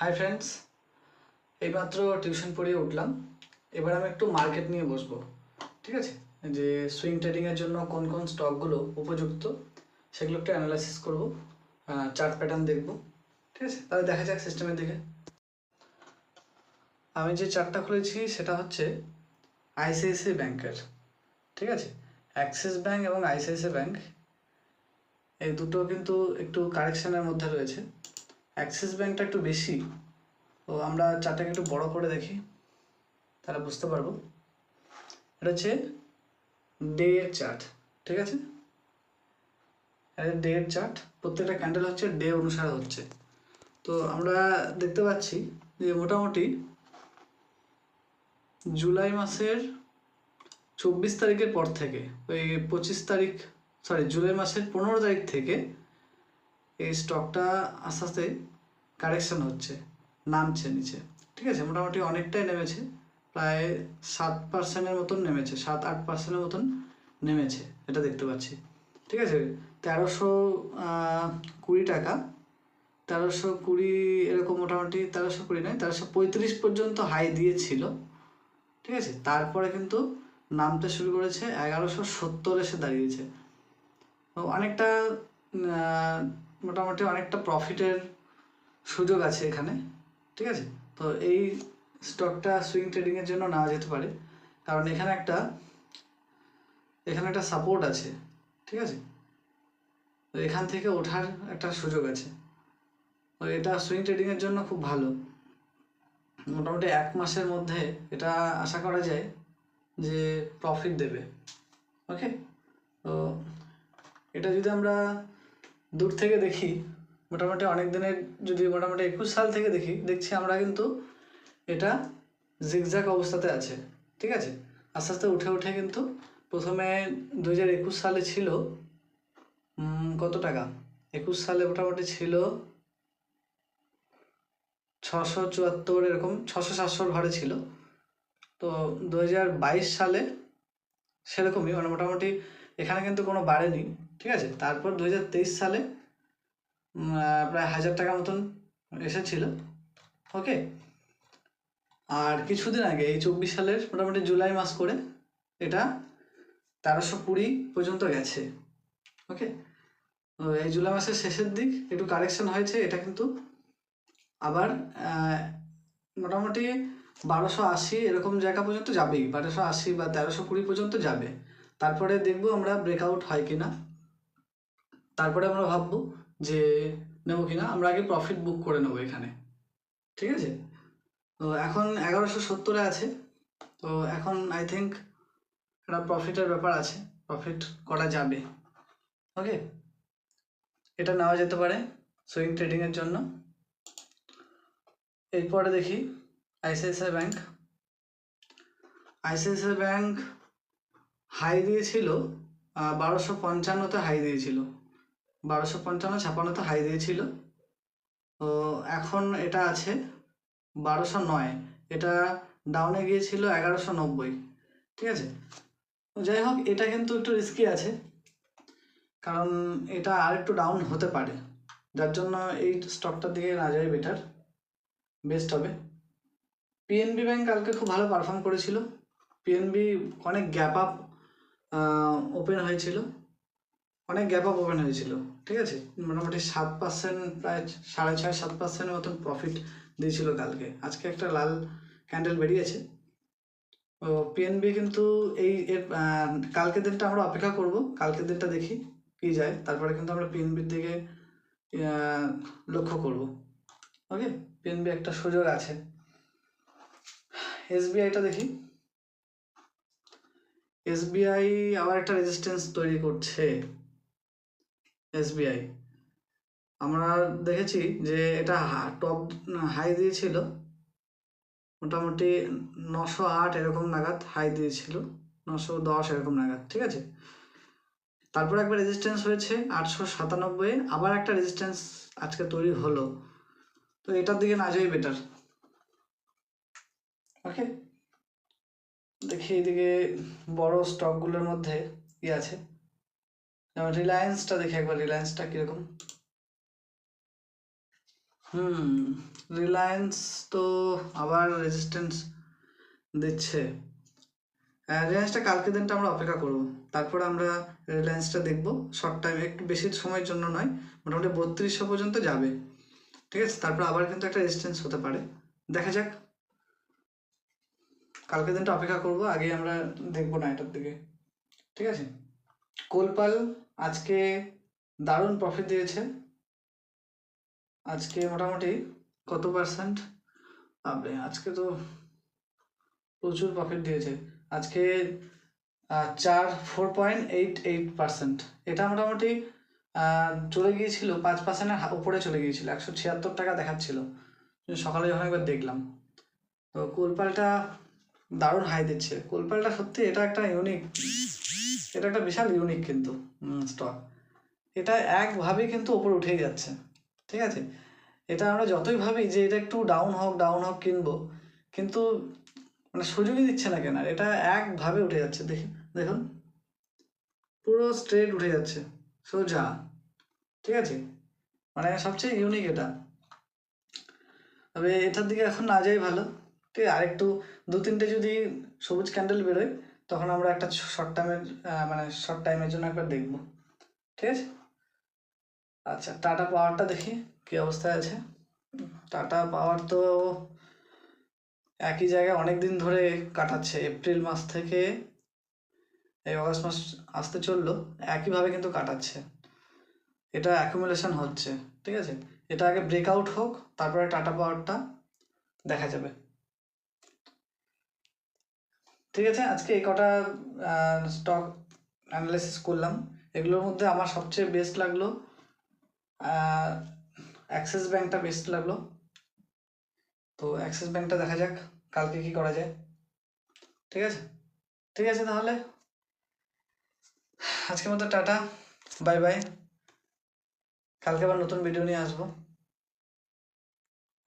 Hi friends এইমাত্র tuition পড়িয়ে উঠলাম। এবার আমি একটু মার্কেট নিয়ে বসবো। ঠিক আছে? যে সুইং ট্রেডিংয়ের জন্য কোন কোন স্টকগুলো উপযুক্ত, সেগুলো একটু অ্যানালাইসিস করব চার্ট প্যাটার্ন দেখব। ঠিক আছে? তাহলে দেখা যাক সিস্টেমের দিকে। আমি যে চার্টটা খুলেছি, সেটা হচ্ছে আইসিআইসিআই ব্যাংকের ঠিক আছে? অ্যাক্সিস ব্যাংক এবং আইসিআইসিআই ব্যাংক এই দুটো কিন্তু একটু কারেকশনের মধ্যে রয়েছে। অ্যাক্সিস ব্যাঙ্কটা একটু বেশি, তো আমরা চারটাকে একটু বড় করে দেখি, তাহলে বুঝতে পারব। এটা হচ্ছে ডে এর চার্ট, ঠিক আছে? ডে এর চার্ট, প্রত্যেকটা ক্যান্ডেল হচ্ছে ডে অনুসারে হচ্ছে। তো আমরা দেখতে পাচ্ছি যে মোটামুটি জুলাই মাসের চব্বিশ তারিখের পর থেকে ওই পঁচিশ তারিখ সরি জুলাই মাসের পনেরো তারিখ থেকে এই স্টকটা আস্তে আস্তে কারেকশন হচ্ছে, নামছে নিচে। ঠিক আছে? মোটামুটি অনেকটাই নেমেছে। প্রায় সাত পার্সেন্টের মতন নেমেছে, সাত আট পার্সেন্টের মতন নেমেছে, এটা দেখতে পাচ্ছি। ঠিক আছে? তেরোশো কুড়ি টাকা। তেরোশো কুড়ি এরকম মোটামুটি তেরোশো কুড়ি নয়, তেরোশো পঁয়ত্রিশ পর্যন্ত হাই দিয়েছিল। ঠিক আছে? তারপরে কিন্তু নামতে শুরু করেছে, এগারোশো সত্তর এসে দাঁড়িয়েছে। অনেকটা মোটামুটি অনেকটা প্রফিটের সুযোগ আছে এখানে, ঠিক আছে? তো এই স্টকটা সুইং ট্রেডিংয়ের জন্য নেওয়া যেতে পারে। কারণ এখানে একটা এখানে একটা সাপোর্ট আছে, ঠিক আছে? তো এখান থেকে ওঠার একটা সুযোগ আছে। তো এটা সুইং ট্রেডিংয়ের জন্য খুব ভালো। মোটামুটি এক মাসের মধ্যে এটা আশা করা যায় যে প্রফিট দেবে ওকে তো এটা যদি আমরা দূর থেকে দেখি মোটামুটি অনেক দিনের যদি মোটামুটি একুশ সাল থেকে দেখি, দেখছি আমরা কিন্তু এটা জিগজ্যাগ অবস্থাতে আছে, ঠিক আছে? আস্তে আস্তে উঠে উঠে কিন্তু প্রথমে দু হাজার একুশ সালে ছিল কত টাকা? একুশ সালে মোটামুটি ছিল ছশো চুয়াত্তর, এরকম ছশো সাতশোর ঘরে ছিল। তো দু হাজার বাইশ সালে সেরকমই মানে মোটামুটি এখানে কিন্তু কোনো বাড়েনি ঠিক আছে? তারপর দু হাজার তেইশ সালে প্রায় হাজার টাকা মতন এসেছিল। ওকে আর কিছুদিন আগে, এই চব্বিশ সালের মোটামুটি জুলাই মাস করে এটা তেরোশো কুড়ি পর্যন্ত গেছে। ওকে এই জুলাই মাসের শেষের দিক একটু কারেকশন হয়েছে, এটা কিন্তু আবার মোটামুটি বারোশো আশি এরকম জায়গা পর্যন্ত যাবেই। বারোশো আশি বা তেরোশো কুড়ি পর্যন্ত যাবে। তারপরে দেখব আমরা ব্রেকআউট হয় কি না তারপরে আমরা ভাববো যে নেব কিনা, আমরা আগে প্রফিট বুক করে নেব এখানে। ঠিক আছে? তো এখন এগারোশো সত্তরে আছে। তো এখন আই থিঙ্ক একটা প্রফিটের ব্যাপার আছে। প্রফিট করা যাবে। ওকে এটা নেওয়া যেতে পারে সুইং ট্রেডিংয়ের জন্য। এরপরে দেখি ICICI bank ICICI bank high দিয়েছিল বারোশো পঞ্চান্নতে হাই দিয়েছিল। বারোশো পঞ্চান্ন ছাপান্নতে হাই দিয়েছিল। তো এখন এটা আছে বারোশো নয়। এটা ডাউনে গিয়েছিল এগারোশো নব্বই। ঠিক আছে? তো যাই হোক, এটা কিন্তু একটু রিস্কি আছে। কারণ এটা আর একটু ডাউন হতে পারে। যার জন্য এই স্টকটার দিকে না যাই বেটার বেস্ট হবে। পিএনবি ব্যাংক কালকে খুব ভালো পারফর্ম করেছিল। পিএনবি অনেক গ্যাপ আপ ওপেন হয়েছিল। অনেক গ্যাপ আপ ওপেন হয়েছিল, ঠিক আছে? মোটামুটি সাত পার্সেন্ট প্রায় সাড়ে ছয়, সাত পার্সেন্টের মতন প্রফিট দিয়েছিল কালকে। আজকে একটা লাল ক্যান্ডেল বেরিয়েছে। ও পিএনবি কিন্তু এই এর কালকের দিনটা আমরা অপেক্ষা করব। কালকের দিনটা দেখি কি যায়। তারপরে কিন্তু আমরা পিএনবির দিকে লক্ষ্য করব। ওকে পিএনবি একটা সুযোগ আছে। এসবিআইটা দেখি। এসবিআই আবার একটা রেজিস্ট্যান্স তৈরি করছে। এসবিআই। আমরা দেখেছি যে এটা টপ হাই দিয়েছিল। মোটামুটি নশো আট এরকম নাগাদ হাই দিয়েছিল। নশো দশ এরকম নাগাদ, ঠিক আছে? তারপর একবার রেজিস্ট্যান্স হয়েছে আটশো সাতানব্বই, আবার একটা রেজিস্ট্যান্স আজকে তৈরি হলো। তো এটার দিকে না যাই বেটার ওকে দেখি এদিকে বড় স্টকগুলোর মধ্যে কি আছে? রিলায়েন্সটা দেখি একবার রিলায়েন্সটা কীরকম? হুম রিলায়েন্স তো আবার রেজিস্ট্যান্স দিচ্ছে। রিলায়েন্সটা কালকে দিনটা আমরা অপেক্ষা করব। তারপর আমরা রিলায়েন্সটা দেখব। শর্ট টাইম একটু বেশি সময়ের জন্য নয়, মোটামুটি বত্রিশশো পর্যন্ত যাবে। ঠিক আছে? তারপর আবার কিন্তু একটা রেজিস্ট্যান্স হতে পারে। দেখা যাক। কালকে দিনটা অপেক্ষা করব আগে আমরা দেখব না এটার দিকে। ঠিক আছে? কোলপাল আজকে দারুণ প্রফিট দিয়েছে আজকে মোটামুটি কত পার্সেন্ট আবে আজকে তো প্রচুর প্রফিট দিয়েছে। আজকে চার four point eight eight percent এটা মোটামুটি চলে গিয়েছিল, পাঁচ পার্সেন্টের উপরে চলে গিয়েছিল, একশো ছিয়াত্তর টাকা দেখাচ্ছিল। সকালে যখন একবার দেখলাম। তো কোলপালটা দারুণ হাই দিচ্ছে। কোলপালটা সত্যি এটা একটা ইউনিক এটা একটা বিশাল ইউনিক কিন্তু স্টক এটা একভাবে কিন্তু ওপরে উঠেই যাচ্ছে, ঠিক আছে? এটা আমরা যতই ভাবি যে এটা একটু ডাউন হোক ডাউন হোক কিনবো, কিন্তু মানে সুযোগই দিচ্ছে না কেনার। এটা একভাবে উঠে যাচ্ছে, দেখি, দেখুন। পুরো স্ট্রেট উঠে যাচ্ছে, সোজা, ঠিক আছে? মানে সবচেয়ে ইউনিক এটা। তবে এটার দিকে এখন না যাই ভালো। ঠিক আছে আরেকটু দু তিনটে যদি সবুজ ক্যান্ডেল বেরোয়, তখন আমরা একটা শর্ট টাইমের মানে শর্ট টাইমের জন্য একবার দেখব। ঠিক আছে? আচ্ছা টাটা পাওয়ারটা দেখি, কি অবস্থায় আছে। টাটা পাওয়ার তো একই জায়গায় অনেক দিন ধরে কাটাচ্ছে। এপ্রিল মাস থেকে এই অগস্ট মাস আসতে চলল, একইভাবে কিন্তু কাটাচ্ছে। এটা অ্যাকুমুলেশন হচ্ছে। ঠিক আছে? এটা আগে ব্রেকআউট হোক, তারপরে টাটা পাওয়ারটা দেখা যাবে। ঠিক আছে, আজকে এই কটা স্টক অ্যানালাইসিস করলাম। এগুলোর মধ্যে আমার সবচেয়ে বেস্ট লাগল অ্যাক্সিস ব্যাংকটা বেস্ট লাগল। তো অ্যাক্সিস ব্যাংকটা দেখা যাক, কালকে কি করা যায়। ঠিক আছে? ঠিক আছে তাহলে। আজকের মতো টাটা বাই বাই কালকে আবার নতুন ভিডিও নিয়ে আসব।